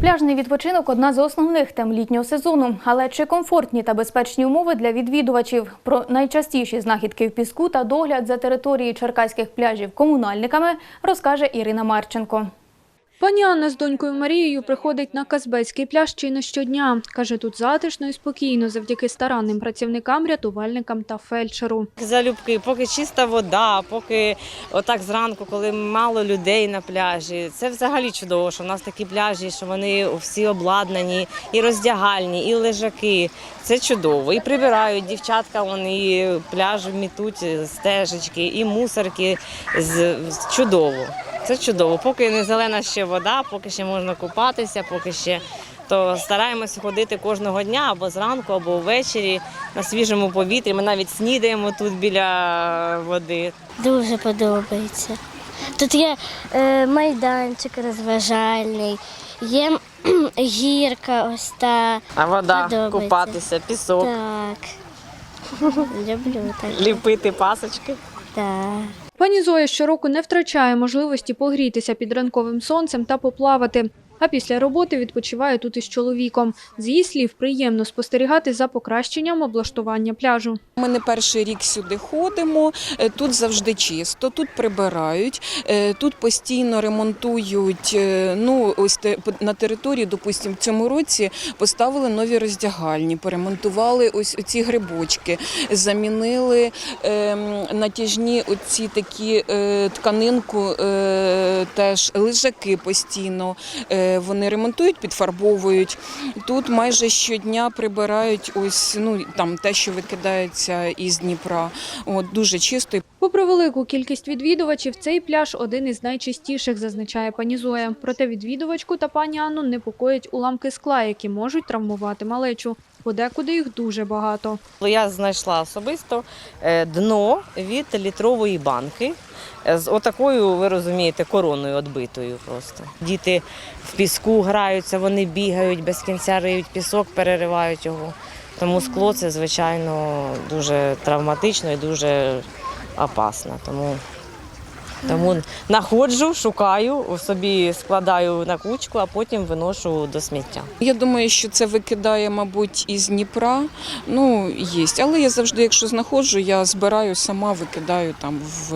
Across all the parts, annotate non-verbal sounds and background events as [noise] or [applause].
Пляжний відпочинок одна з основних тем літнього сезону. Але чи комфортні та безпечні умови для відвідувачів? Про найчастіші знахідки в піску та догляд за територією черкаських пляжів комунальниками розкаже Ірина Марченко. Пані Анна з донькою Марією приходить на Казбецький пляж чи не щодня. Каже, тут затишно і спокійно завдяки старанним працівникам, рятувальникам та фельдшеру. Залюбки, поки чиста вода, поки отак зранку, коли мало людей на пляжі. Це взагалі чудово, що в нас такі пляжі, що вони всі обладнані, і роздягальні, і лежаки. Це чудово. І прибирають дівчатка, вони пляж мітуть стежечки, і мусорки. Чудово. Це чудово. Поки не зелена ще вода, поки ще можна купатися, поки ще. То стараємося ходити кожного дня або зранку, або ввечері на свіжому повітрі. Ми навіть снідаємо тут біля води. Дуже подобається. Тут є е, майданчик розважальний, є [clears throat] гірка ось та. А вода, Подобається. купатися, пісок, Так. [laughs] Люблю так. ліпити пасочки. Так. Пані Зоя щороку не втрачає можливості погрітися під ранковим сонцем та поплавати. А після роботи відпочиває тут із чоловіком. З її слів, приємно спостерігати за покращенням облаштування пляжу. Ми не перший рік сюди ходимо. е, Тут завжди чисто, тут прибирають, е, тут постійно ремонтують. е, Ну ось на території, допустимо, в цьому році поставили нові роздягальні, поремонтували ось ці грибочки, замінили е, натяжні оці такі тканинку, теж лежаки постійно. Вони ремонтують, підфарбовують. Тут майже щодня прибирають ось ну там те, що викидається із Дніпра. От дуже чистий. Попри велику кількість відвідувачів, цей пляж один із найчистіших, зазначає пані Зоя. Проте відвідувачку та пані Анну непокоять уламки скла, які можуть травмувати малечу. Подекуди їх дуже багато. Я знайшла особисто е, дно від літрової банки е, з отакою, ви розумієте, короною відбитою просто. Діти в піску граються, вони бігають, без кінця риють пісок, переривають його. Тому скло це, звичайно, дуже травматично і дуже опасно. Тому, тому знаходжу, шукаю, собі складаю на кучку, а потім виношу до сміття. Я думаю, що це викидає, мабуть, із Дніпра. Ну є. Але я завжди, якщо знаходжу, я збираю сама, викидаю там в,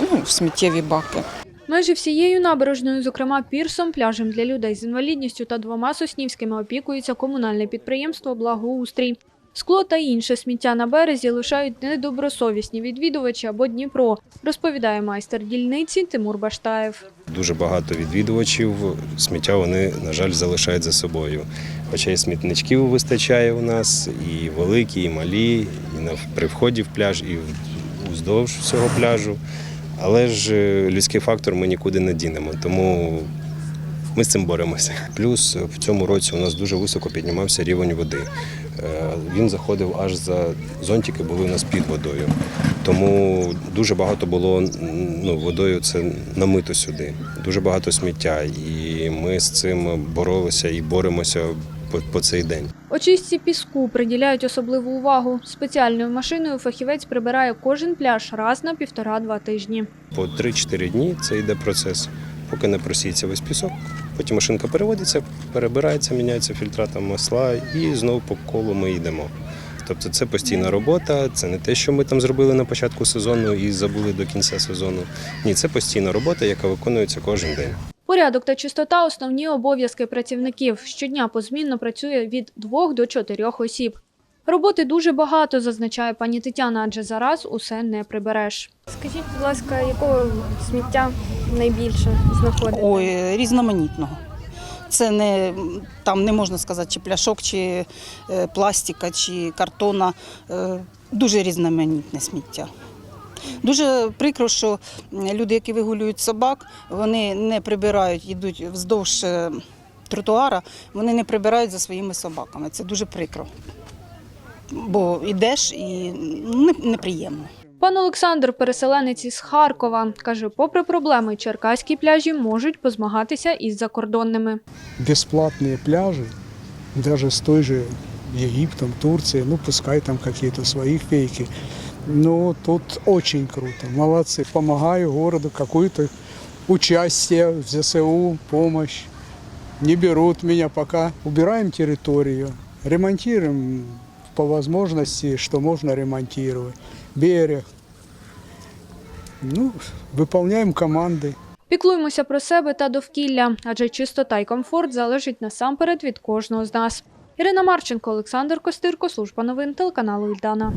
ну, в сміттєві баки. Майже всією набережною, зокрема пірсом, пляжем для людей з інвалідністю та двома соснівськими опікується комунальне підприємство Благоустрій. Скло та інше сміття на березі лишають недобросовісні відвідувачі або Дніпро, розповідає майстер дільниці Тимур Баштаєв. Дуже багато відвідувачів сміття вони, на жаль, залишають за собою. Хоча і смітничків вистачає у нас, і великі, і малі, і при вході в пляж, і в- уздовж всього пляжу. Але ж е, людський фактор ми нікуди не дінемо, тому ми з цим боремося. Плюс в цьому році у нас дуже високо піднімався рівень води. Е, Він заходив аж за зонтики, були у нас під водою. Тому дуже багато було ну, водою це намито сюди. Дуже багато сміття. І ми з цим боролися і боремося по, по цей день. Очистці піску приділяють особливу увагу. Спеціальною машиною фахівець прибирає кожен пляж раз на півтора-два тижні. По 3-4 дні це йде процес, поки не просіється весь пісок. Потім машинка переводиться, перебирається, міняється фільтра там масла, і знову по колу ми йдемо. Тобто це постійна робота, це не те, що ми там зробили на початку сезону і забули до кінця сезону. Ні, це постійна робота, яка виконується кожен день. Порядок та чистота – основні обов'язки працівників. Щодня позмінно працює від двох до чотирьох осіб. Роботи дуже багато, зазначає пані Тетяна, адже зараз усе не прибереш. Скажіть, будь ласка, якого сміття найбільше знаходите? Ой, різноманітного. Це не там не можна сказати, чи пляшок, чи е, пластика, чи картона. Е, дуже різноманітне сміття. Дуже прикро, що люди, які вигулюють собак, вони не прибирають, йдуть вздовж е, тротуара, вони не прибирають за своїми собаками. Це дуже прикро. Бо йдеш і ну, не- неприємно. Пан Олександр, переселенець із Харкова, каже, попри проблеми, черкаські пляжі можуть позмагатися із закордонними. бесплатные пляжи, даже с той же Египтом, Турцией, ну пускай там какие-то свои фейки. Но тут очень круто, молодцы. Помогаю городу, какое-то участие в ЗСУ, помощь. не берут меня пока. Убираем территорию, ремонтируем по возможности, что можно ремонтировать. Берег. Ну, выполняем команды. Піклуємося про себе та довкілля, адже чистота й комфорт залежить насамперед від кожного з нас. Ірина Марченко, Олександр Костирко, служба новин телеканалу Ільдана.